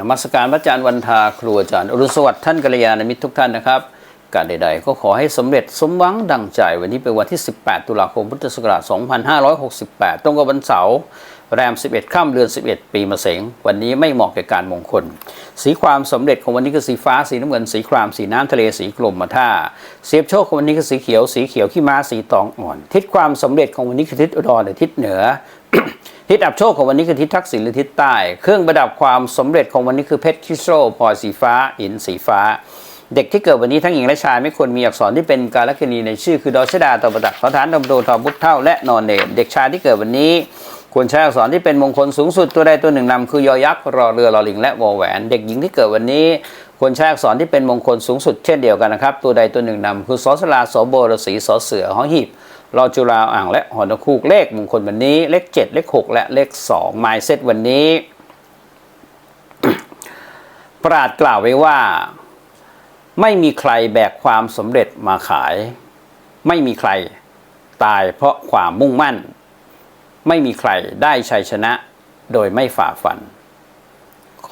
นมัสการพระอาจารย์วันทาครูอาจารย์อรุณสวัสดิ์ท่านกัลยาณมิตรทุกท่านนะครับ การใด ๆ ก็ขอให้สำเร็จสมหวังดังใจ วันนี้เป็นวันที่ 18 ตุลาคมพุทธศักราช 2568 ตรงกับวันเสาร์แรม 11ค่ำเดือน 11 ปีมะเสง วันนี้ไม่เหมาะแก่การมงคล สีความสำเร็จของวันนี้คือสีฟ้า สีน้ำเงิน สีคราม สีน้ำทะเล สีกลมมาท่า เสียบโชคของวันนี้คือสีเขียว สีเขียวขี้ม้า สีตองอ่อน ทิศความสำเร็จของวันนี้คือทิศอุดรหรือทิศเหนือ ทิศอับโชคของวันนี้คือทิศทักษิณหรือทิศใต้ เครื่องประดับความสำเร็จของวันนี้คือเพชรคริสโตพลอยสีฟ้าหินสีฟ้า เด็กที่เกิดวันนี้ทั้งหญิงและชายไม่ควรมีอักษรที่เป็นการลักษณีในชื่อคือดอชดาตอประดักขอฐานดำโดทอบุตเท่าและนอนเนตเด็กชายที่เกิดวันนี้ควรใช้อักษรที่เป็นมงคลสูงสุดตัวใดตัวหนึ่งนำคือยอยักษ์รอเรือรอลิงและวอแหวน เด็กหญิงที่เกิดวันนี้ควรใช้อักษรที่เป็นมงคลสูงสุดเช่นเดียวกันนะครับ ตัวใดตัวหนึ่งนำคือสอสลาสอโบรสีสอเสือหอหีบ รอจุฬาอ่างและหอนคูกเลขมงคลวันนี้ เลขเจ็ดเลขหกและเลขสองไมเซตวันนี้ ปราดกล่าวไว้ว่า ไม่มีใครแบกความสำเร็จมาขาย ไม่มีใครตายเพราะความมุ่งมั่น ไม่มีใครได้ชัยชนะโดยไม่ฝ่าฟัน